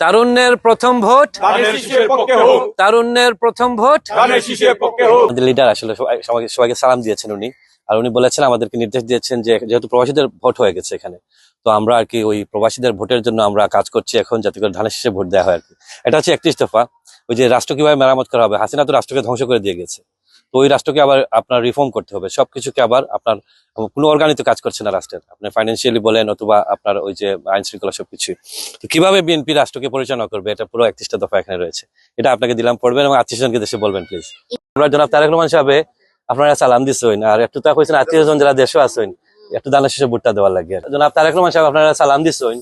তারুণ্যের প্রথম ভোট? তারুণ্যের প্রথম ভোট? আমাদের লিডার আসলে সবাইকে সবাইকে সালাম দিয়েছেন উনি। আর উনি বলেছেন আমাদেরকে নির্দেশ দিয়েছেন যে যেহেতু প্রবাসীদের ভোট হয়ে গেছে এখানে তো আমরা আর কি ওই প্রবাসীদের ভোটের জন্য আমরা কাজ করছি এখন যাতে করে ধানের শীষে ভোট দেওয়া হয় আর কি। এটা হচ্ছে একত্রিশ দফা ওই যে রাষ্ট্র কীভাবে মেরামত করা হবে হাসিনা তো রাষ্ট্রকে ধ্বংস করে দিয়ে গেছে। তো ওই রাষ্ট্রকে আবার আপনার রিফর্ম করতে হবে। সবকিছুকে আবার আপনার, কোনো অর্গানিত কাজ করছে না রাষ্ট্রের। আপনি ফাইন্যান্সিয়ালি বলেন অথবা আপনার ওই যে আইন শৃঙ্খলা সবকিছু তো কীভাবে বিএনপি রাষ্ট্রকে পরিচালনা করবে? এটা পুরো একত্রিশটা দফা এখানে রয়েছে। এটা আপনাকে দিলাম, পড়বেন এবং আত্মীয় স্বজনকে দেশে বলবেন প্লিজ আমরা জনাব তারেক রহমান সাহেবে আপনারা সালাম দিছেন আর একটু তা কইছেন আত্মীয় জন যারা দেশে আছেন একটু দানা শেষে ভোটটা দেওয়ার লাগে জনাব তারেক রহমান সাহেব, আপনারা সালাম দিছেন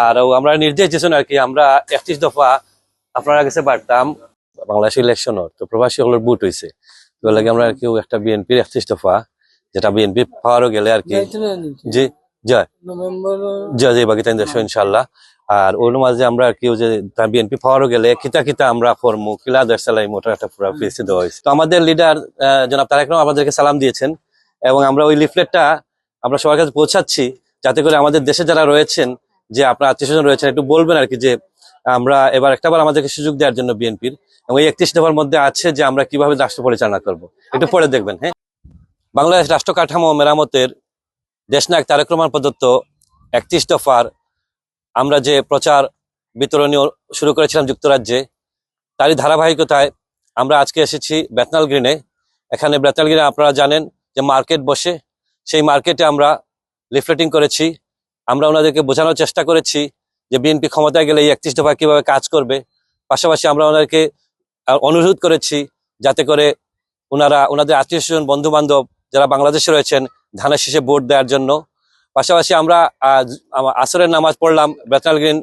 আর আমরা নির্দেশ দিয়েছেন আর কি, আমরা একত্রিশ দফা আপনারা কাছে পারতাম বাংলাদেশ ইলেকশন তো প্রবাসী হলোর বুট হয়েছে এর লাগে আমরা আর কি একটা বিএনপির একত্রিশ দফা যেটা বিএনপি পাওয়ারও গেলে আর কি জি জয়। জয় জয় বাকি তাই দেশ ইনশাল্লাহ আর ওর মাঝে আমরা আর কি যে বিএনপি পাওয়ারও গেলে কিতা কিতা আমরা ফরমু কিলা দেশ চালাই মোটা একটা পুরো ফেসে দেওয়া হয়েছে। তো আমাদের লিডার জনাব তারেক রহমান আমাদেরকে সালাম দিয়েছেন এবং আমরা ওই লিফলেটটা আমরা সবার কাছে পৌঁছাচ্ছি যাতে করে আমাদের দেশে যারা রয়েছেন যে আপনার আত্মীয় স্বজন রয়েছেন একটু বলবেন আর কি যে আমরা এবার একটাবার আমাদেরকে সুযোগ দেওয়ার জন্য বিএনপির এবং এই একত্রিশ দফার মধ্যে আছে যে আমরা কীভাবে রাষ্ট্র পরিচালনা করব। একটু পরে দেখবেন হ্যাঁ? বাংলাদেশ রাষ্ট্র কাঠামো মেরামতের দেশনায়ক তারেক রহমান প্রদত্ত একত্রিশ দফার আমরা যে প্রচার বিতরণী শুরু করেছিলাম যুক্তরাজ্যে, তারই ধারাবাহিকতায় আমরা আজকে এসেছি বেতনাল গ্রিনে। এখানে বেতনাল গ্রিনে আপনারা জানেন যে মার্কেট বসে, সেই মার্কেটে আমরা লিফলেটিং করেছি, আমরা ওনাদেরকে বোঝানোর চেষ্টা করেছি যে বিএনপি ক্ষমতায় গেলে এই একত্রিশ দফা কীভাবে কাজ করবে? পাশাপাশি আমরা ওনাদেরকে অনুরোধ করেছি যাতে করে ওনারা, ওনাদের আত্মীয় স্বজন বন্ধু বান্ধব যারা বাংলাদেশে রয়েছেন, ধানের শেষে ভোট দেওয়ার জন্য। পাশাপাশি আমরা আসরের নামাজ পড়লাম বেতনাল গ্রিন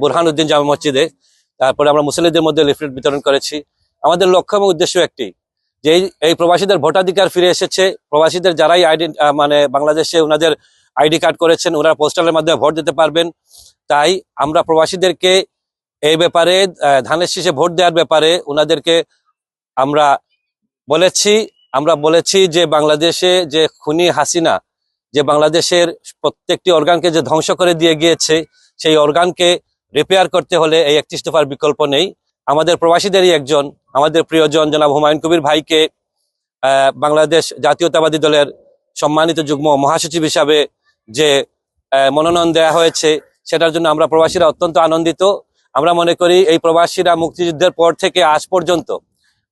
বুরহানুদ্দিন জামা মসজিদে। তারপরে আমরা মুসলিমদের মধ্যে লিফলেট বিতরণ করেছি। আমাদের লক্ষ্য এবং উদ্দেশ্য একটি, যে এই- প্রবাসীদের ভোটাধিকার ফিরে এসেছে। প্রবাসীদের যারাই আইডি মানে বাংলাদেশে ওনাদের আইডি কার্ড করেছেন, ওনারা পোস্টালের মাধ্যমে ভোট দিতে পারবেন। তাই আমরা প্রবাসীদেরকে এই ব্যাপারে ধানের শীষে ভোট দেওয়ার ব্যাপারে ওনাদেরকে আমরা বলেছি আমরা বলেছি যে বাংলাদেশে যে খুনি হাসিনা, যে বাংলাদেশের প্রত্যেকটি অর্গানকে যে ধ্বংস করে দিয়ে গিয়েছে, সেই অর্গানকে রিপেয়ার করতে হলে এই একত্রিশ দফার বিকল্প নেই। আমাদের প্রবাসীদেরই একজন, আমাদের প্রিয়জন জনাব হুমায়ুন কবির ভাইকে বাংলাদেশ জাতীয়তাবাদী দলের সম্মানিত যুগ্ম মহাসচিব হিসাবে যে মনোনয়ন দেওয়া হয়েছে, সেটার জন্য আমরা প্রবাসীরা অত্যন্ত আনন্দিত। আমরা মনে করি এই প্রবাসীরা মুক্তিযুদ্ধের পর থেকে আজ পর্যন্ত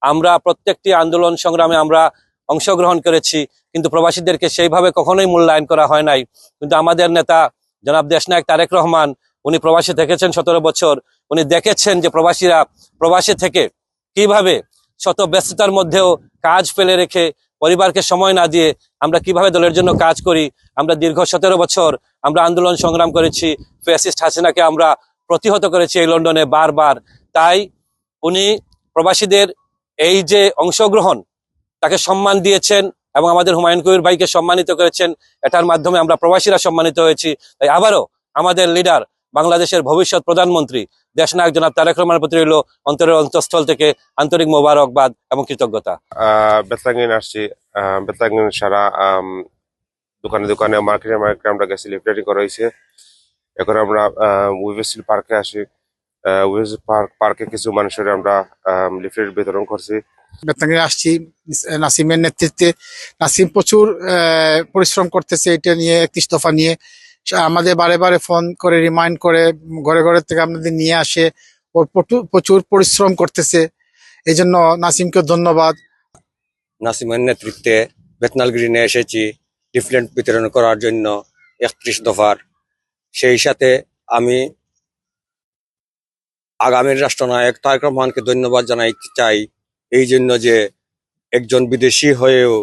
আমরা প্রত্যেকটি আন্দোলন সংগ্রামে আমরা অংশগ্রহণ করেছি, কিন্তু প্রবাসীদেরকে সেইভাবে কখনোই মূল্যায়ন করা হয় নাই। কিন্তু আমাদের নেতা জনাব দেশনায়ক তারেক রহমান, উনি প্রবাসী থেকেছেন সতেরো বছর। উনি দেখেছেন যে প্রবাসীরা প্রবাসী থেকে কীভাবে শত ব্যস্ততার মধ্যেও কাজ ফেলে রেখে পরিবারকে সময় না দিয়ে আমরা কীভাবে দলের জন্য কাজ করি, আমরা দীর্ঘ সতেরো বছর আমরা আন্দোলন সংগ্রাম করেছি, ফ্যাসিস্ট হাসিনাকে আমরা প্রতিহত করেছি এই লন্ডনে বারবার। তাই উনি প্রবাসীদের এই যে অংশগ্রহণ, তাকে সম্মান দিয়েছেন এবং আমাদের হুমায়ুন কবির ভাইকে সম্মানিত করেছেন। এটার মাধ্যমে আমরা প্রবাসীরা সম্মানিত হয়েছি। তাই আবারও আমাদের লিডার বাংলাদেশের ভবিষ্যৎ প্রধানমন্ত্রী। দেশনায়ক জনাব তারেক রহমানের প্রতি রইল অন্তরের অন্তঃস্থল থেকে আন্তরিক মোবারকবাদ এবং কৃতজ্ঞতা। বেতাঙ্গিন আসছি। বেতাঙ্গিন সারা দোকানে দোকানে মার্কেটে মার্কেটে আমরা গেছি লিফলেটিং করা হয়েছে। এখন আমরা উইভেস্টিল পার্কে আসি। উইভেস্টিল পার্ক পার্কে কিছু মানুষের আমরা লিফলেট বিতরণ করছি। বেতাঙ্গে আসছি নাসিমের নেতৃত্বে। নাসিম প্রচুর আহ, পরিশ্রম করতেছে এটা নিয়ে একত্রিশ দফা নিয়ে। আমাদের বারে বারে ফোন করে রিমাইন্ড করে, ঘরে ঘরে থেকে আপনাদের নিয়ে আসে। ওর প্রচুর পরিশ্রম করতেছে। এই জন্য নাসিমকে ধন্যবাদ। নাসিমের নেতৃত্বে বেতনাল গ্রিনে এসেছি লিফলেট বিতরণ করার জন্য একত্রিশ দফার। সেই সাথে আমি আগামীর রাষ্ট্রনায়ক তারেক রহমানকে ধন্যবাদ জানাইতে চাই। এই জন্য যে একজন বিদেশি হয়েও,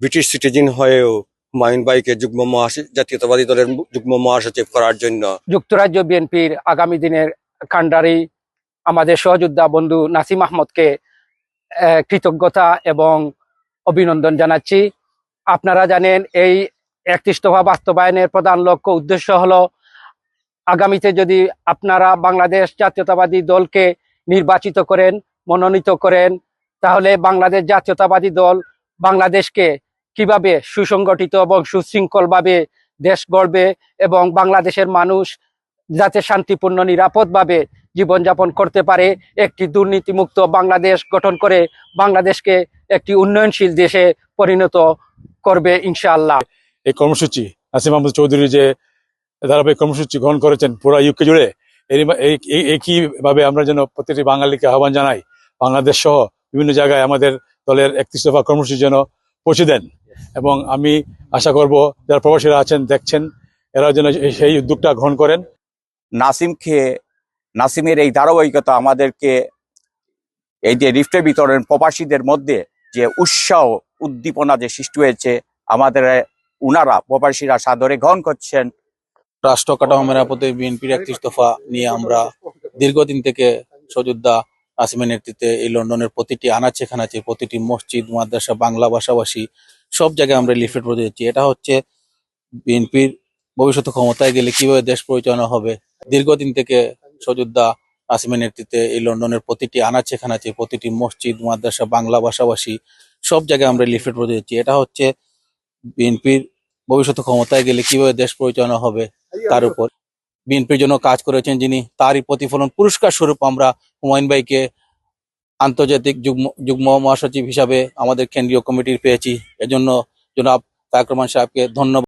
ব্রিটিশ সিটিজেন হয়েও হুমায়ুন ভাইকে যুগ্ম মহাসচিব জাতীয়তাবাদী দলের যুগ্ম মহাসচিব করার জন্য। যুক্তরাজ্য বিএনপির আগামী দিনের কাণ্ডারি আমাদের সহযোদ্ধা বন্ধু নাসিম আহমদকে আহ, কৃতজ্ঞতা এবং অভিনন্দন জানাচ্ছি। আপনারা জানেন এই একত্রিশ দফা বাস্তবায়নের প্রধান লক্ষ্য উদ্দেশ্য হলো আগামীতে যদি আপনারা বাংলাদেশ জাতীয়তাবাদী দলকে নির্বাচিত করেন মনোনীত করেন তাহলে বাংলাদেশ জাতীয়তাবাদী দল বাংলাদেশকে কীভাবে সুসংগঠিত এবং সুশৃঙ্খলভাবে দেশ গড়বে এবং বাংলাদেশের মানুষ যাতে শান্তিপূর্ণ, নিরাপদভাবে জীবনযাপন করতে পারে, একটি দুর্নীতিমুক্ত বাংলাদেশ গঠন করে বাংলাদেশকে একটি উন্নয়নশীল দেশে পরিণত করবে ইনশাআল্লাহ। এই কর্মসূচি, নাসিম আহমদ চৌধুরী যে ধারাবাহিক কর্মসূচি গ্রহণ করেছেন পুরো ইউকে জুড়ে একইভাবে আমরা যেন প্রতিটি বাঙালিকে আহ্বান জানাই, বাংলাদেশ সহ বিভিন্ন জায়গায় আমাদের দলের একত্রিশ দফা কর্মসূচি যেন পৌঁছে দেন। এবং আমি আশা করব যারা প্রবাসীরা আছেন দেখছেন এরা যেন সেই উদ্যোগটা গ্রহণ করেন। নাসিমকে নাসিমের এই ধারাবাহিকতা আমাদেরকে এই যে রিফ্টে বিতরণ প্রবাসীদের মধ্যে যে উৎসাহ উদ্দীপনা যে সৃষ্টি হয়েছে আমাদের উনারা প্রবাসীরা সাদরে গ্রহণ করছেন। রাষ্ট্র কাঠামো মেরামতে বিএনপির একত্রিশ দফা নিয়ে আমরা দীর্ঘদিন থেকে সযোদ্ধা নাসিমের নেতৃত্বে এই লন্ডনের প্রতিটি আনাচে খানাচে, প্রতিটি মসজিদ, মাদ্রাসা, বাংলা ভাষাভাষী, সব জায়গায় আমরা লিফলেট পড়ে যাচ্ছি। এটা হচ্ছে বিএনপির ভবিষ্যৎ ক্ষমতায় গেলে কীভাবে দেশ পরিচালনা হবে? দীর্ঘদিন থেকে সযোদ্ধা নাসিমের নেতৃত্বে এই লন্ডনের প্রতিটি আনাচে খানাচে, প্রতিটি মসজিদ, মাদ্রাসা, বাংলা ভাষাভাষী, সব জায়গায় আমরা লিফলেট পড়ে যাচ্ছি। এটা হচ্ছে বিএনপির ভবিষ্যৎ ক্ষমতায় গেলে কীভাবে দেশ পরিচালনা হবে তার উপর? বিএনপির জন্য কাজ করেছেন যিনি, তারই প্রতিফলন পুরস্কার স্বরূপ আমরা হুমায়ুন ভাইকে আন্তর্জাতিক যুগ্ম যুগ্ম মহাসচিব হিসাবে আমাদের কেন্দ্রীয় কমিটির পেয়েছি। এজন্য জনাব তাকরমান সাহেবকে ধন্যবাদ।